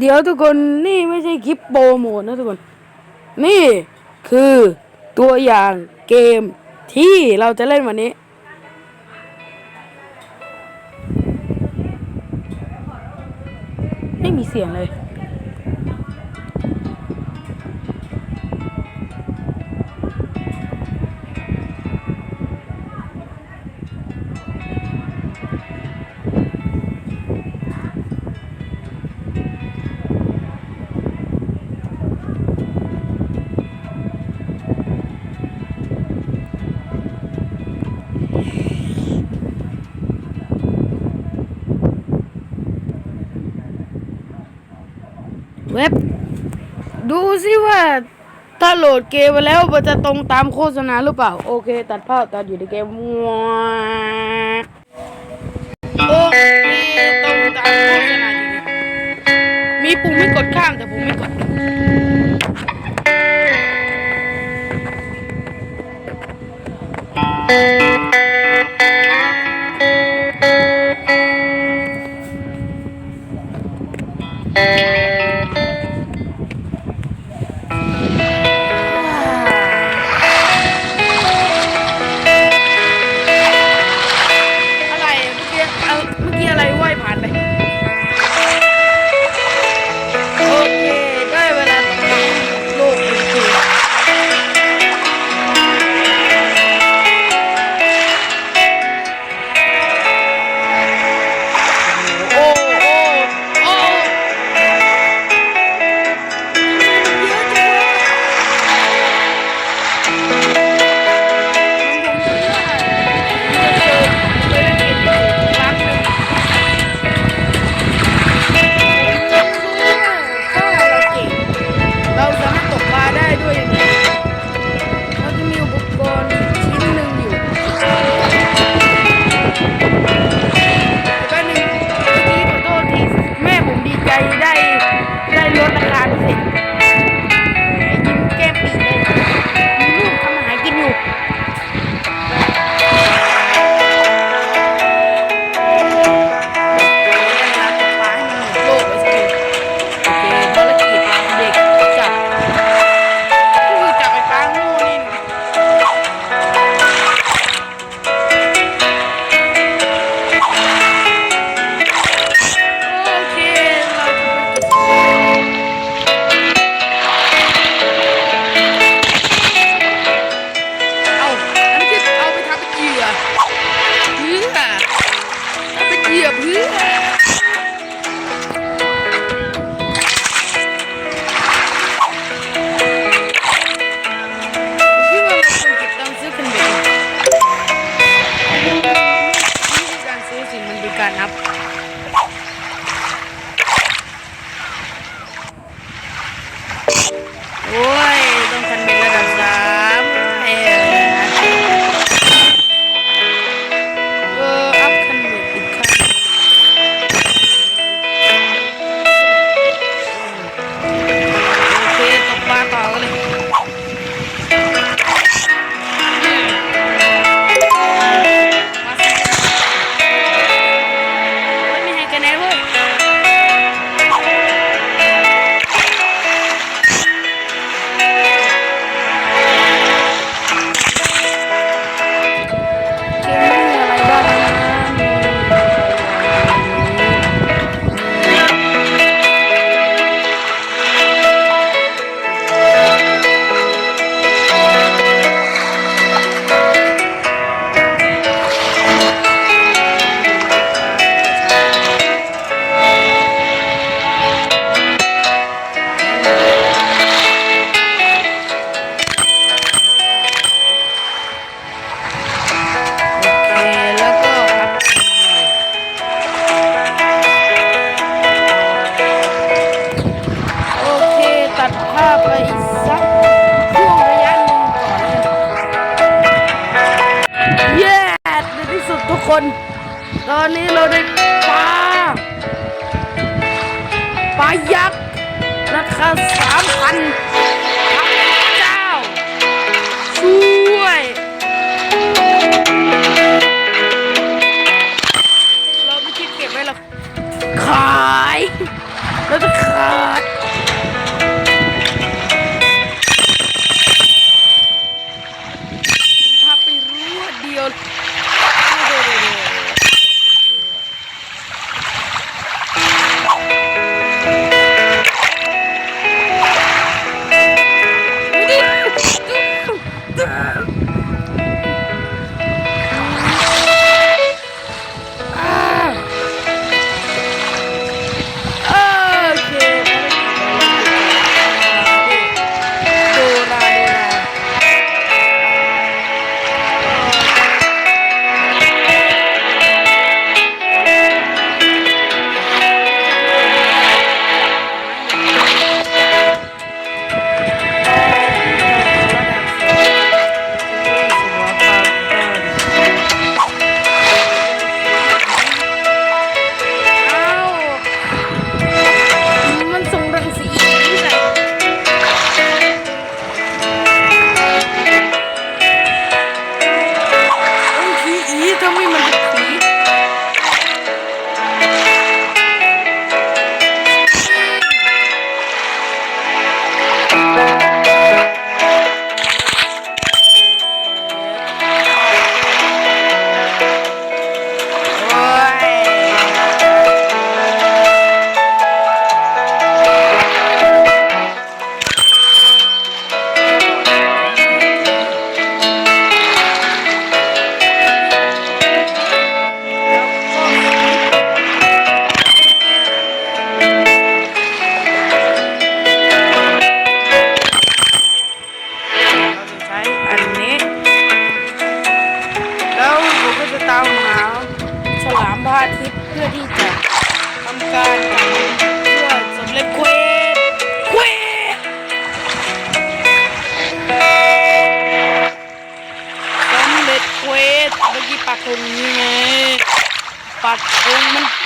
เดี๋ยวทุกคนนี่ไม่ใช่คลิปโปรโมทนะทุกคน นี่คือตัวอย่างเกมที่เราจะเล่นวันนี้ ไม่มีเสียงเลย สิว่าถ้าโหลดเกมมาแล้วมันจะตรงตามโฆษณาหรือเปล่า โอเค ตัดภาพตัดอยู่ในเกมว้าโอเคตรงตามโฆษณาอยู่มีปุ่มไม่กดข้ามแต่ผมไม่กดเ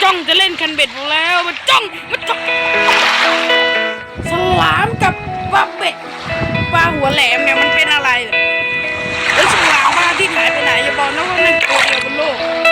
จ้องจะเล่นคันเบ็ดผมแล้ว มันจ้อง มันจ้องสลามกับปลาเบ็ดปลาหัวแหลมเนี่ยมันเป็นอะไรแล้วฉลามปลาที่หายไปไหนอย่าบอกนะว่ามันตัวเดียวบนโลก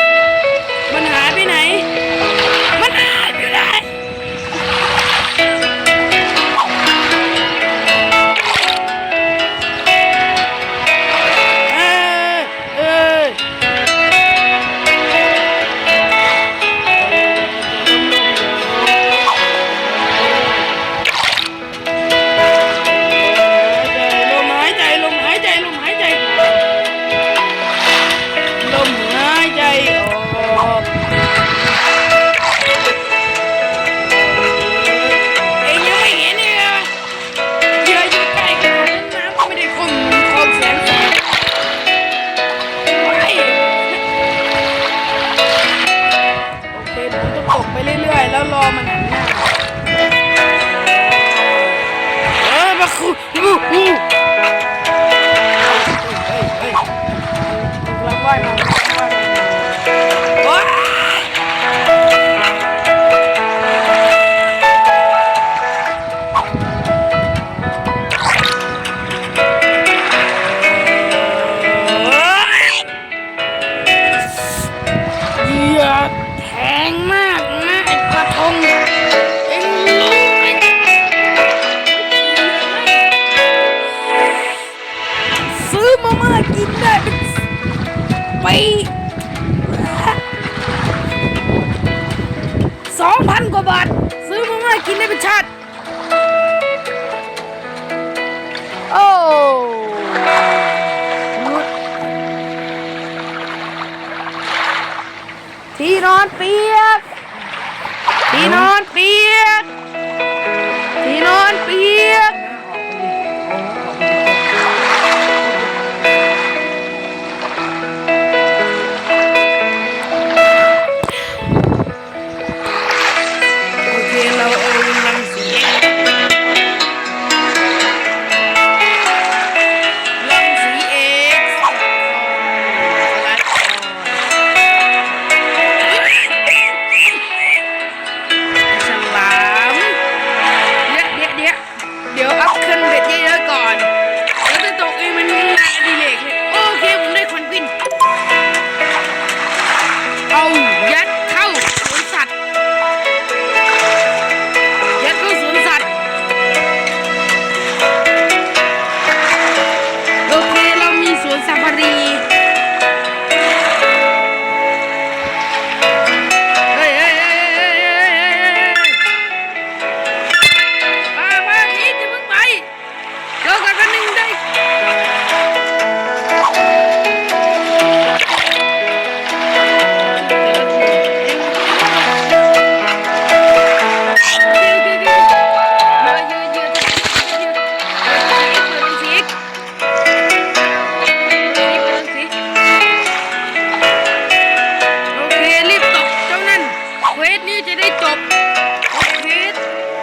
lean on me.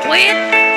Wait.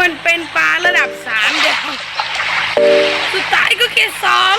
มันเป็นปลาระดับสามเดียวสุดท้ายก็แค่สอง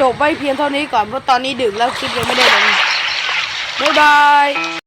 จบไว้เพียงเท่านี้ก่อนเพราะตอนนี้ดึกแล้วคลิปยังไม่ได้ลงบ๊ายบาย